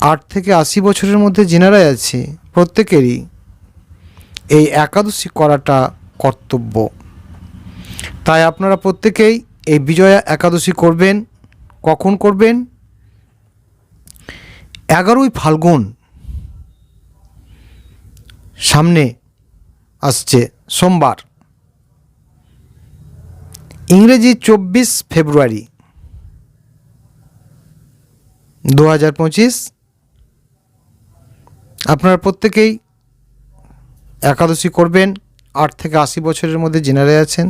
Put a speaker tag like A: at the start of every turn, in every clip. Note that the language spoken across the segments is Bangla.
A: আট থেকে আশি বছরের মধ্যে জেনারাই আছে, প্রত্যেকেরই এই একাদশী করাটা কর্তব্য। তাই আপনারা প্রত্যেকেই এই বিজয়া একাদশী করবেন। কখন করবেন? এগারোই ফাল্গুন সামনে আসছে সোমবার। ইংরেজি চব্বিশ ফেব্রুয়ারি দু হাজার পঁচিশ আপনারা প্রত্যেকেই একাদশী করবেন। আট থেকে আশি বছরের মধ্যে জেনারে আছেন।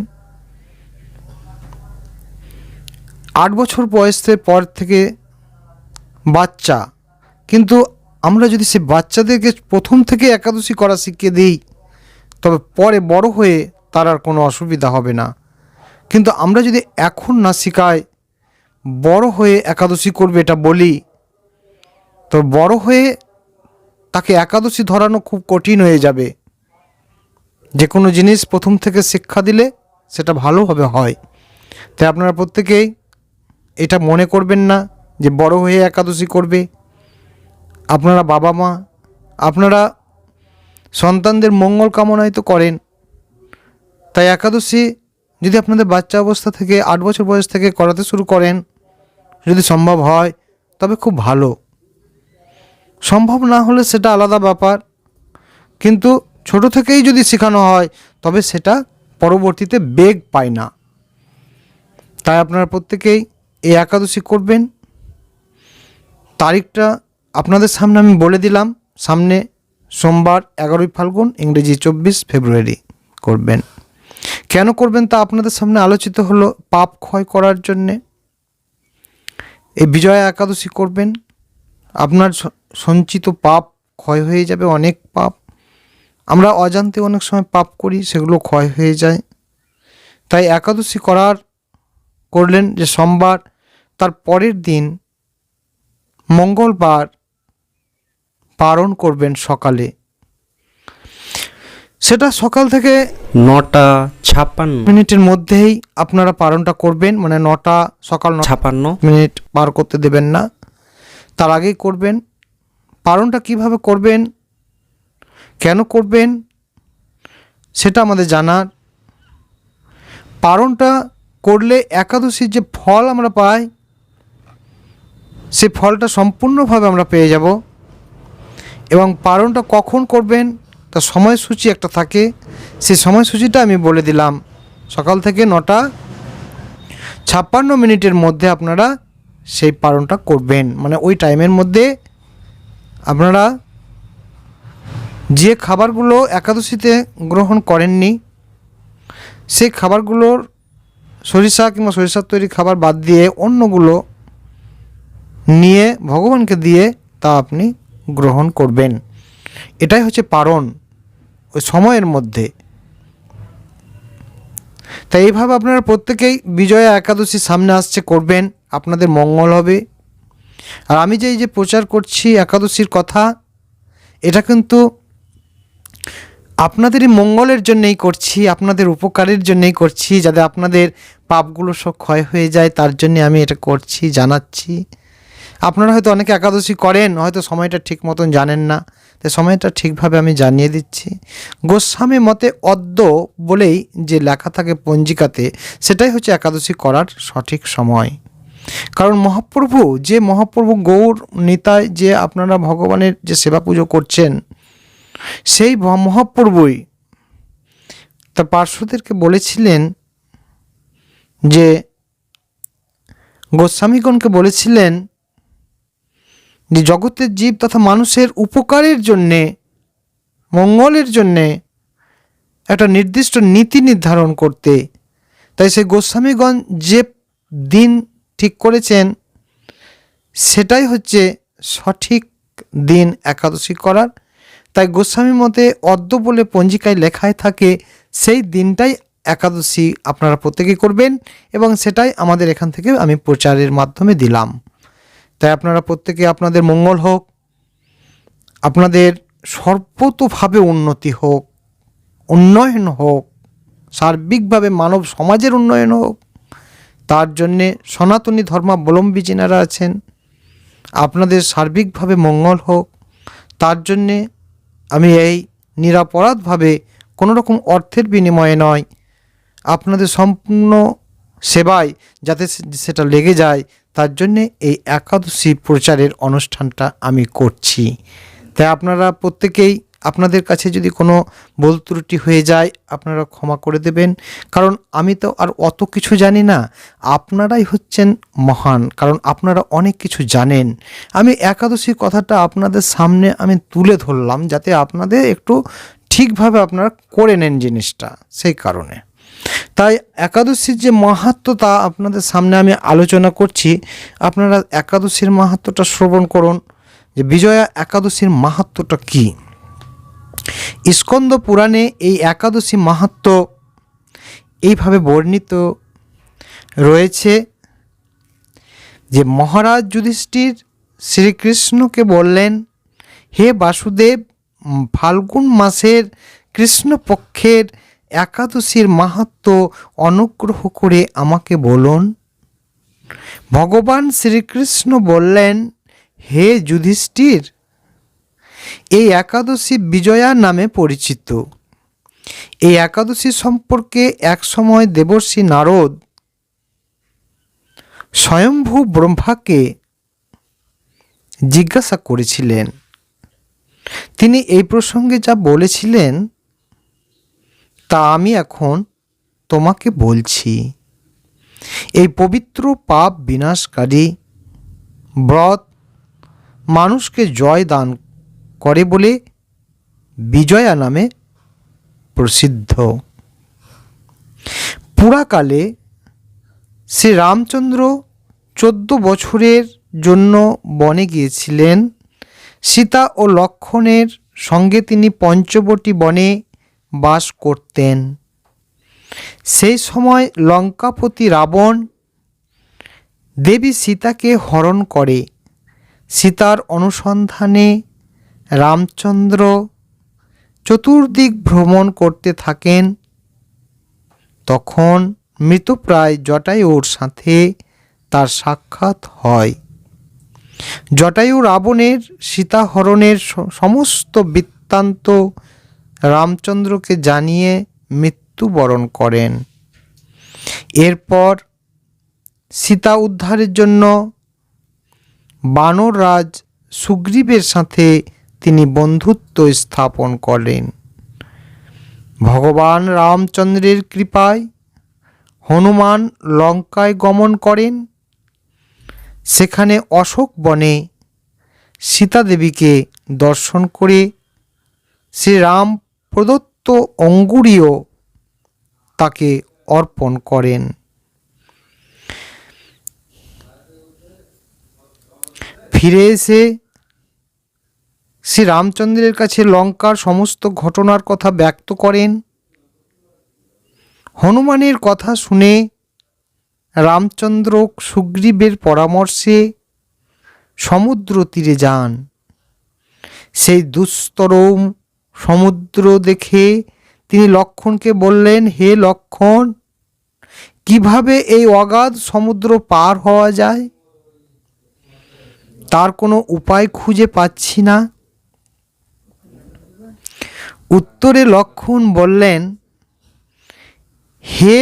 A: আট বছর বয়সের পর থেকে বাচ্চা। কিন্তু আমরা যদি সে বাচ্চাদেরকে প্রথম থেকে একাদশী করা শিখিয়ে দিই, তবে পরে বড় হয়ে তার আর কোনো অসুবিধা হবে না। কিন্তু আমরা যদি এখন না শেখাই, বড় হয়ে একাদশী করবে এটা বলি, তো বড় হয়ে তাকে একাদশী ধরানো খুব কঠিন হয়ে যাবে। যে কোনো জিনিস প্রথম থেকে শিক্ষা দিলে সেটা ভালোভাবে হয়। তাই আপনারা প্রত্যেকেই এটা মনে করবেন না যে বড় হয়ে একাদশী করবে। আপনারা বাবা মা, আপনারা সন্তানদের মঙ্গল কামনায় তো করেন। তাই একাদশী যদি আপনাদের বাচ্চা অবস্থা থেকে আট বছর বয়স থেকে করাতে শুরু করেন, যদি সম্ভব হয়, তবে খুব ভালো। সম্ভব না হলে সেটা আলাদা ব্যাপার। কিন্তু ছোট থেকেই যদি শেখানো হয়, তবে সেটা পরবর্তীতে বেগ পায় না। তাই আপনারা প্রত্যেকেই এই একাদশী করবেন। তারিখটা আপনাদের সামনে আমি বলে দিলাম। সামনে সোমবার এগারোই ফাল্গুন, ইংরেজি চব্বিশ ফেব্রুয়ারি করবেন। কেন করবেন তা আপনাদের সামনে আলোচিত হলো পাপ ক্ষয় করার জন্যে। এই বিজয়া একাদশী করবেন। আপনার সঞ্চিত পাপ ক্ষয় হয়ে যাবে অনেক পাপ। আমরা অজান্তে অনেক সময় পাপ করি সেগুলো ক্ষয় হয়ে যায়। তাই একাদশী করার করলেন যে সোমবার তার পরের দিন মঙ্গলবার পালন করবেন সকালে। সেটা সকাল থেকে
B: নটা ছাপ্পান্ন
A: মিনিটের মধ্যেই আপনারা পালনটা করবেন মানে নটা সকাল নটা
B: ছাপান্ন
A: মিনিট পার করতে দেবেন না। তার আগেই করবেন। পালনটা কীভাবে করবেন? কেন করবেন? সেটা আমাদের জানার। পালনটা করলে একাদশীর যে ফল আমরা পাই, সে ফলটা সম্পূর্ণভাবে আমরা পেয়ে যাব। এবং পালনটা কখন করবেন? তার সময়সূচি একটা থাকে। সেই সময়সূচিটা আমি বলে দিলাম। সকাল থেকে নটা, ছাপ্পান্ন মিনিটের মধ্যে আপনারা সেই পালনটা করবেন। মানে ওই টাইমের মধ্যে আপনারা যে খাবারগুলো একাদশীতে গ্রহণ করেননি, সেই খাবারগুলোর সরিষা কিংবা সরিষার তৈরি খাবার বাদ দিয়ে অন্যগুলো নিয়ে ভগবানকে দিয়ে তা আপনি গ্রহণ করবেন। এটাই হচ্ছে পারণ ওই সময়ের মধ্যে। তাই এইভাবে আপনারা প্রত্যেকেই বিজয়া একাদশী সামনে আসছে, করবেন, আপনাদের মঙ্গল হবে। আর আমি যে এই যে প্রচার করছি একাদশীর কথা, এটা কিন্তু আপনাদেরই মঙ্গলের জন্যই করছি, আপনাদের উপকারের জন্যই করছি, যাতে আপনাদের পাপগুলো সব ক্ষয় হয়ে যায়, তার জন্যে আমি এটা করছি, জানাচ্ছি। আপনারা হয়তো অনেকে একাদশী করেন, হয়তো সময়টা ঠিক মতন জানেন না, তাই সময়টা ঠিকভাবে আমি জানিয়ে দিচ্ছি। গোস্বামী মতে অদ্য বলেই যে লেখা থাকে পঞ্জিকাতে, সেটাই হচ্ছে একাদশী করার সঠিক সময়। কারণ মহাপ্রভু, যে মহাপ্রভু গৌর নিতায় যে আপনারা ভগবানের যে সেবা পুজো করছেন, সেই মহাপ্রভুই তার পার্শ্বদেরকে বলেছিলেন যে, গোস্বামীগণকে বলেছিলেন যে, জগতের জীব তথা মানুষের উপকারের জন্যে, মঙ্গলের জন্যে একটা নির্দিষ্ট নীতি নির্ধারণ করতে। তাই সেই গোস্বামীগণ যে দিন ঠিক করেছেন, সেটাই হচ্ছে সঠিক দিন একাদশী করার। তাই গোস্বামী মতে অদ্য বলে পঞ্জিকায় লেখায় থাকে, সেই দিনটাই একাদশী আপনারা প্রত্যেকে করবেন এবং সেটাই আমাদের এখান থেকে আমি প্রচারের মাধ্যমে দিলাম। তাই আপনারা প্রত্যেকে আপনাদের মঙ্গল হোক, আপনাদের সর্বতোভাবে উন্নতি হোক, উন্নয়ন হোক, সার্বিকভাবে মানব সমাজের উন্নয়ন হোক তার জন্যে সনাতনী ধর্মাবলম্বী যিনারা আছেন, আপনাদের সার্বিকভাবে মঙ্গল হোক। তার জন্যে আমি এই নিরাপরাধভাবে কোনো রকম অর্থের বিনিময়ে নয়, আপনাদের সম্পূর্ণ সেবায় যাতে সেটা লেগে যায়, তার জন্যে এই একাদশী প্রচারের অনুষ্ঠানটা আমি করছি। তাই আপনারা প্রত্যেকেই আপনাদের কাছে যদি কোনো ভুল ত্রুটি হয়ে যায়, আপনারা ক্ষমা করে দেবেন। কারণ আমি তো আর অত কিছু জানি না। আপনারাই হচ্ছেন মহান, কারণ আপনারা অনেক কিছু জানেন। আমি একাদশী কথাটা আপনাদের সামনে আমি তুলে ধরলাম, যাতে আপনাদের একটু ঠিকভাবে আপনারা করে নেন জিনিসটা, সেই কারণে। তাই একাদশীর যে মাহাত্ম তা আপনাদের সামনে আমি আলোচনা করছি, আপনারা একাদশীর মাহাত্মটা শ্রবণ করুন। যে বিজয়া একাদশীর মাহাত্মটা কী? স্কন্দ পুরাণে এই একাদশী মাহাত্ম এইভাবে বর্ণিত রয়েছে যে মহারাজ যুধিষ্ঠির শ্রীকৃষ্ণকে বললেন, হে বাসুদেব, ফাল্গুন মাসের কৃষ্ণপক্ষের একাদশীর মাহাত্ম অনুগ্রহ করে আমাকে বলুন। ভগবান শ্রীকৃষ্ণ বললেন, হে যুধিষ্ঠির এই একাদশী বিজয়া নামে পরিচিত। এই একাদশী সম্পর্কে একসময় দেবর্ষী নারদ স্বয়ম্ভু ব্রহ্মাকে জিজ্ঞাসা করেছিলেন। তিনি এই প্রসঙ্গে যা বলেছিলেন, তা আমি এখন তোমাকে বলছি। এই পবিত্র পাপ বিনাশকারী ব্রত মানুষকে জয় দান করে বলে বিজয়া নামে প্রসিদ্ধ। পুরাকালে শ্রী রামচন্দ্র চোদ্দ বছরের জন্য বনে গিয়েছিলেন। সীতা ও লক্ষণের সঙ্গে তিনি পঞ্চবটী বনে বাস করতেন। সেই সময় লঙ্কাপতি রাবণ দেবী সীতাকে হরণ করে। সীতার অনুসন্ধানে রামচন্দ্র চতুর্দিক ভ্রমণ করতে থাকেন। তখন মৃতপ্রায় জটায়ুর সাথে তার সাক্ষাৎ হয়। জটায়ু রাবণের সীতাহরণের সমস্ত বৃত্তান্ত রামচন্দ্রকে জানিয়ে মৃত্যুবরণ করেন। এরপর সীতা উদ্ধারের জন্য বানররাজ সুগ্রীবের সাথে তিনি বন্ধুত্ব স্থাপন করেন ভগবান রামচন্দ্রের কৃপায় হনুমান লঙ্কায় গমন করেন। সেখানে অশোক বনে সীতাদেবীকে দর্শন করে শ্রীরাম প্রদত্ত অঙ্গুরীয় তাকে অর্পণ করেন। ফিরে এসে শ্রী রামচন্দ্রের কাছে লঙ্কার সমস্ত ঘটনার কথা ব্যক্ত করেন। হনুমানের কথা শুনে রামচন্দ্র সুগ্রীবের পরামর্শে সমুদ্র তীরে যান। সেই দুস্তর সমুদ্র দেখে তিনি লক্ষণকে বললেন, হে লক্ষণ, কীভাবে এই অগাধ সমুদ্র পার হওয়া যায়? তার কোনো উপায় খুঁজে পাচ্ছি না। উত্তরে লক্ষণ বললেন, হে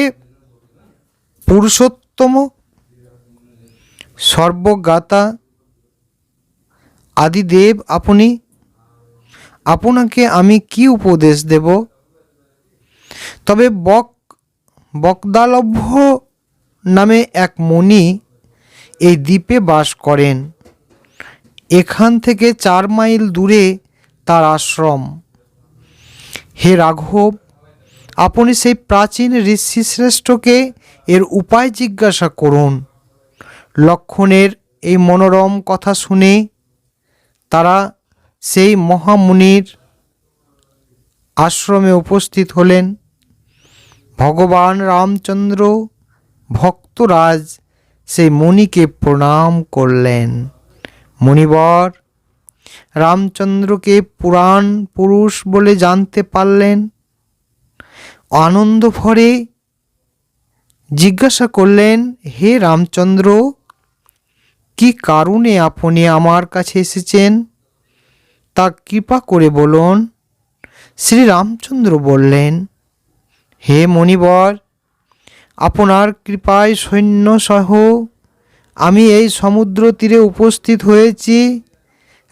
A: পুরুষোত্তম সর্বজ্ঞাতা আদিদেব আপনি, আপনাকে আমি কি উপদেশ দেব? তবে বক, বকদালভ্য নামে এক মুনি এই দ্বীপে বাস করেন। এখান থেকে চার মাইল দূরে তার আশ্রম। হে রাঘব, আপনি সেই প্রাচীন ঋষি শ্রেষ্ঠকে এর উপায় জিজ্ঞাসা করুন। লক্ষণের এই মনোরম কথা শুনে তারা সেই মহামুনির আশ্রমে উপস্থিত হলেন। ভগবান রামচন্দ্র ভক্তরাজ সেই মুনিকে প্রণাম করলেন। মুনিবর রামচন্দ্রকে পুরাণ পুরুষ বলে জানতে পারলেন। আনন্দ ভরে জিজ্ঞাসা করলেন, হে রামচন্দ্র, কি কারণে আপনি আমার কাছে এসেছেন? তা কৃপা করে বলুন। শ্রী রামচন্দ্র বললেন, হে মণিবর, আপনার কৃপায় সৈন্যসহ আমি এই সমুদ্র তীরে উপস্থিত হয়েছি।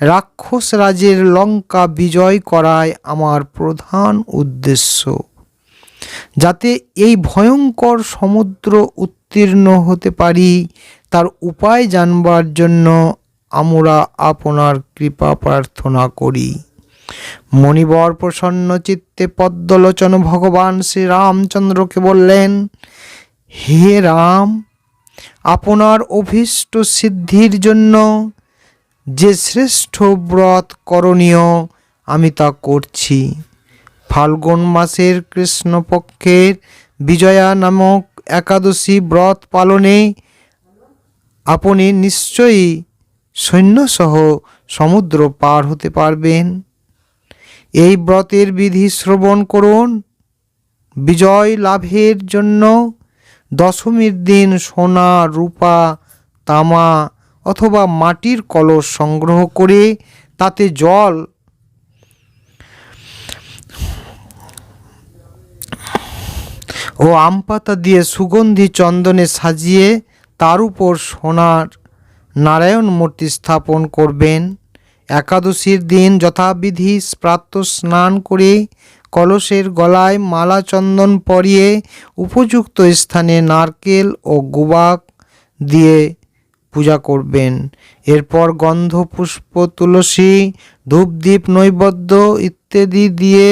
A: রাক্ষস রাজের লঙ্কা বিজয় করাই আমার প্রধান উদ্দেশ্য। যাতে এই ভয়ঙ্কর সমুদ্র উত্তীর্ণ হতে পারি, তার উপায় জানবার জন্য আমরা আপনার কৃপা প্রার্থনা করি। মণিবর প্রসন্ন চিত্তে পদ্মলোচন ভগবান শ্রী রামচন্দ্রকে বললেন, হে রাম, আপনার অভীষ্ট সিদ্ধির জন্য যে শ্রেষ্ঠ ব্রত করণীয়, আমি তা করছি। ফাল্গুন মাসের কৃষ্ণপক্ষের বিজয়া নামক একাদশী ব্রত পালনে আপনি নিশ্চয়ই সৈন্যসহ সমুদ্র পার হতে পারবেন। এই ব্রতের বিধি শ্রবণ করুন। বিজয় লাভের জন্য দশমীর দিন সোনা, রূপা, তামা অথবা মাটির কলস সংগ্রহ করে তাতে জল ও আম পাতা দিয়ে সুগন্ধি চন্দনে সাজিয়ে তার উপর সোনার নারায়ণ মূর্তি স্থাপন করবেন। একাদশীর দিন যথাবিধি প্রাত্য স্নান করে কলসের গলায় মালা চন্দন পরিয়ে উপযুক্ত স্থানে নারকেল ও গুবাক দিয়ে পূজা করবেন। এরপর গন্ধ পুষ্প তুলসী, ধূপদীপ নৈবেদ্য ইত্যাদি দিয়ে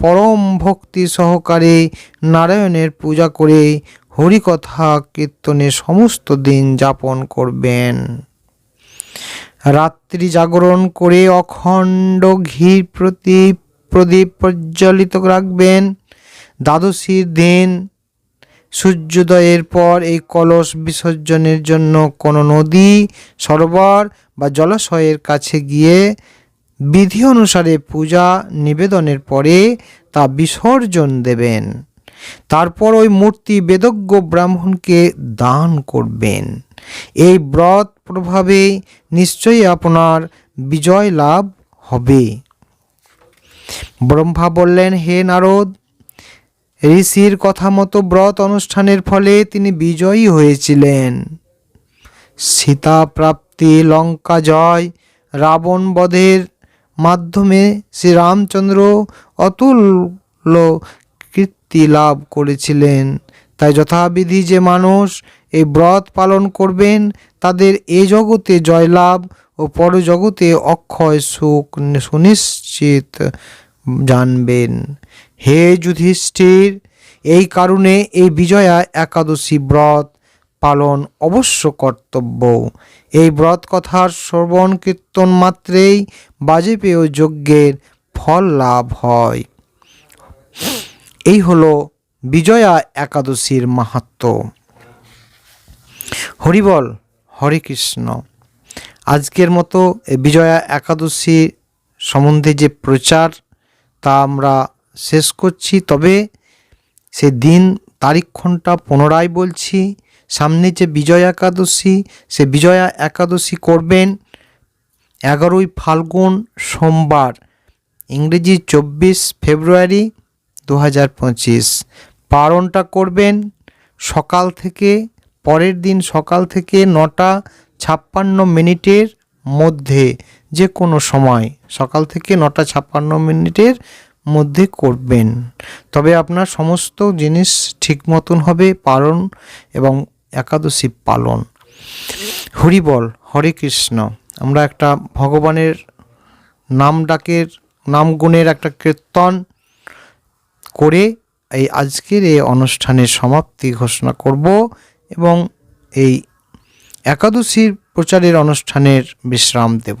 A: পরম ভক্তি সহকারে নারায়ণের পূজা করে হরিকথা কীর্তনে সমস্ত দিন যাপন করবেন। রাত্রি জাগরণ করে অখণ্ড ঘি প্রদীপ প্রদীপ প্রজ্বলিত রাখবেন। দ্বাদশীর দিন সূর্যোদয়ের পর এই কলস বিসর্জনের জন্য কোনো নদী, সরোবর বা জলাশয়ের কাছে গিয়ে বিধি অনুসারে পূজা নিবেদনের পরে তা বিসর্জন দেবেন। তারপর ওই মূর্তি বেদজ্ঞ ব্রাহ্মণকে দান করবেন। এই ব্রত প্রভাবে নিশ্চয়ই আপনার বিজয় লাভ হবে। ব্রহ্মা বললেন, হে নারদ ঋষির কথা মতো ব্রত অনুষ্ঠানের ফলে তিনি বিজয়ী হয়েছিলেন। সীতা প্রাপ্তি, লঙ্কা জয়, রাবণ বধের মাধ্যমে শ্রীরামচন্দ্র অতুল্য কীর্তি লাভ করেছিলেন। তাই যথাবিধি যে মানুষ এই ব্রত পালন করবেন, তাদের এ জগতে জয়লাভ ও পরজগতে অক্ষয় সুখ সুনিশ্চিত জানবেন। হে যুধিষ্ঠির, এই কারণে এই বিজয়া একাদশী ব্রত পালন অবশ্য কর্তব্য। এই ব্রত কথার শ্রবণ কীর্তন মাত্রেই বাজপেয় যজ্ঞের ফল লাভ হয়। এই হলো বিজয়া একাদশীর মাহাত্ম্য হরিবল হরে কৃষ্ণ। আজকের মতো বিজয়া একাদশী সম্বন্ধে যে প্রচার, তা আমরা শেষ করছি, তবে সে দিন তারিখক্ষণটা পুনরায় বলছি। সামনে যে বিজয়া একাদশী, সে বিজয়া একাদশী করবেন এগারোই ফাল্গুন সোমবার, ইংরেজি চব্বিশ ফেব্রুয়ারি দু হাজার পঁচিশ। পালনটা করবেন সকাল থেকে, পরের দিন সকাল থেকে নটা ছাপ্পান্ন মিনিটের মধ্যে, যে কোনো সময় সকাল থেকে নটা ছাপ্পান্ন মিনিটের মধ্যে করবেন। তবে আপনার সমস্ত জিনিস ঠিক মতন হবে পালন এবং একাদশী পালন। হরিবল হরে কৃষ্ণ। আমরা একটা ভগবানের নাম ডাকের নাম গুণের একটা কীর্তন করে এই আজকের এই অনুষ্ঠানের সমাপ্তি ঘোষণা করব এবং এই একাদশীর প্রচারের অনুষ্ঠানের বিশ্রাম দেব।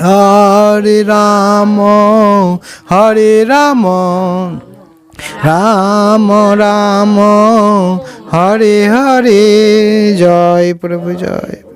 A: হরে রাম হরে রাম রাম রাম হরে হরে জয় প্রভু জয়